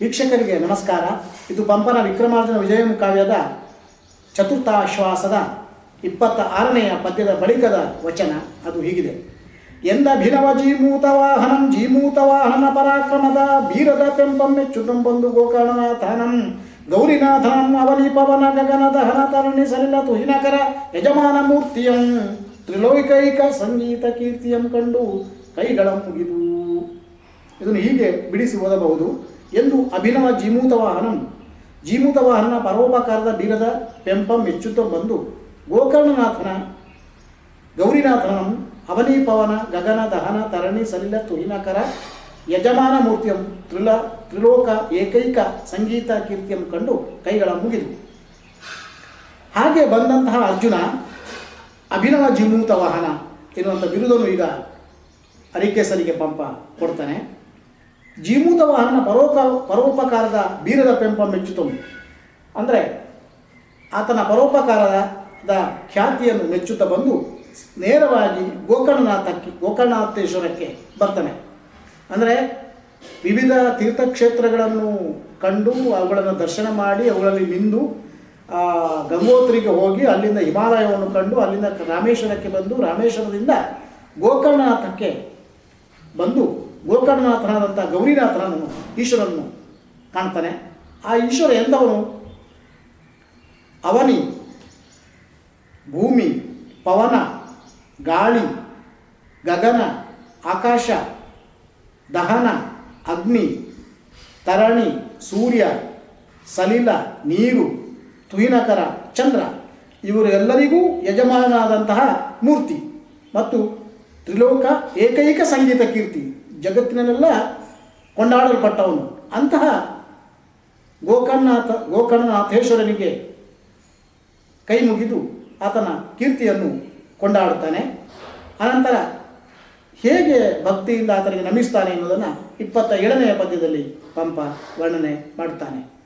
ವೀಕ್ಷಕರಿಗೆ ನಮಸ್ಕಾರ. ಇದು ಪಂಪನ ವಿಕ್ರಮಾರ್ಜುನ ವಿಜಯಂ ಕಾವ್ಯದ ಚತುರ್ಥಾಶ್ವಾಸದ ಇಪ್ಪತ್ತ ಆರನೆಯ ಪದ್ಯದ ಬಳಿಕದ ವಚನ. ಅದು ಹೀಗಿದೆ. ಎಂದಭಿನವ ಜೀಮೂತ ವಾಹನಂ ಜೀಮೂತ ವಾಹನ ಪರಾಕ್ರಮದ ಬೀರದ ಪೆಂಪಮ್ಮೆ ಮೆಚ್ಚುತಂ ಬಂದು ಗೋಕರ್ಣನಾಥನಂ, ಗೌರಿನಾಥನಂ ಅವಲಿ ಪವನ ಗಗನದ ಹನ ತರಣಿ ಸಲಿಲ ತುಹಿನಕರ ಯಜಮಾನ ಮೂರ್ತಿಯಂ, ತ್ರಿಲೋಕೈಕ ಸಂಗೀತ ಕೀರ್ತಿಯಂ ಕಂಡು ಕೈಗಳ ಮುಗಿದು. ಇದನ್ನು ಹೀಗೆ ಬಿಡಿಸಿ ಓದಬಹುದು. ಎಂದು ಅಭಿನವ ಜೀಮೂತವಾಹನಂ ಜೀಮೂತವಾಹನ ಜೀಮೂತ ವಾಹನ ಪರೋಪಕಾರದ ಬೀರದ ಪೆಂಪಂ ಮೆಚ್ಚುತ್ತ ಬಂದು ಗೋಕರ್ಣನಾಥನ, ಗೌರಿನಾಥನಂ ಅವನಿ ಪವನ ಗಗನ, ದಹನ, ತರಣಿ, ಸಲಿಲ, ತುಹಿನಕರ, ಯಜಮಾನ ಮೂರ್ತಿಯಂ, ತ್ರಿಲ, ತ್ರಿಲೋಕ, ಏಕೈಕ ಸಂಗೀತ ಕೀರ್ತಿಯಂ ಕಂಡು ಕೈಗಳ ಮುಗಿದು. ಹಾಗೆ ಬಂದಂತಹ ಅರ್ಜುನ ಅಭಿನವ ಜಿಮೂತ ವಾಹನ ಎನ್ನುವಂಥ ಬಿರುದನ್ನು ಈಗ ಅರಿಕೇಸರಿಗೆ ಪಂಪ ಕೊಡ್ತಾನೆ. ಜೀಮೂತ ವಾಹನ ಪರೋಪ, ಪರೋಪಕಾರದ ಬೀರದ ಪೆಂಪ ಮೆಚ್ಚುತ್ತನು ಅಂದರೆ ಆತನ ಪರೋಪಕಾರದ ಖ್ಯಾತಿಯನ್ನು ಮೆಚ್ಚುತ್ತ ಬಂದು ನೇರವಾಗಿ ಗೋಕರ್ಣನಾಥಕ್ಕೆ ಗೋಕರ್ಣನಾಥೇಶ್ವರಕ್ಕೆ ಬರ್ತಾನೆ. ಅಂದರೆ ವಿವಿಧ ತೀರ್ಥಕ್ಷೇತ್ರಗಳನ್ನು ಕಂಡು ಅವುಗಳನ್ನು ದರ್ಶನ ಮಾಡಿ ಅವುಗಳಲ್ಲಿ ಮಿಂದು ಗಂಗೋತ್ರಿಗೆ ಹೋಗಿ ಅಲ್ಲಿಂದ ಹಿಮಾಲಯವನ್ನು ಕಂಡು ಅಲ್ಲಿಂದ ರಾಮೇಶ್ವರಕ್ಕೆ ಬಂದು ರಾಮೇಶ್ವರದಿಂದ ಗೋಕರ್ಣನಾಥಕ್ಕೆ ಬಂದು ಗೋಕರ್ಣನಾಥನಾದಂಥ ಗೌರಿನಾಥನನ್ನು ಈಶ್ವರನ್ನು ಕಾಣ್ತಾನೆ. ಆ ಈಶ್ವರ ಎಂದವನು? ಅವನಿ, ಭೂಮಿ, ಪವನ, ಗಾಳಿ, ಗಗನ, ಆಕಾಶ, ದಹನ, ಅಗ್ನಿ, ತರಣಿ, ಸೂರ್ಯ, ಸಲಿಲ, ನೀರು, ತುಹಿನಕರ, ಚಂದ್ರ. ಇವರೆಲ್ಲರಿಗೂ ಯಜಮಾನನಾದಂತಹ ಮೂರ್ತಿ ಮತ್ತು ತ್ರಿಲೋಕ ಏಕೈಕ ಸಂಗೀತ ಕೀರ್ತಿ. ಜಗತ್ತಿನಲ್ಲೆಲ್ಲ ಕೊಂಡಾಡಲ್ಪಟ್ಟವನು. ಅಂತಹ ಗೋಕರ್ಣನಾಥ ಗೋಕರ್ಣನಾಥೇಶ್ವರನಿಗೆ ಕೈ ಮುಗಿದು ಆತನ ಕೀರ್ತಿಯನ್ನು ಕೊಂಡಾಡುತ್ತಾನೆ. ಅನಂತರ ಹೇಗೆ ಭಕ್ತಿಯಿಂದ ಆತನಿಗೆ ನಮಿಸ್ತಾನೆ ಎನ್ನುವುದನ್ನು ಇಪ್ಪತ್ತ ಏಳನೆಯ ಪದ್ಯದಲ್ಲಿ ಪಂಪ ವರ್ಣನೆ ಮಾಡುತ್ತಾನೆ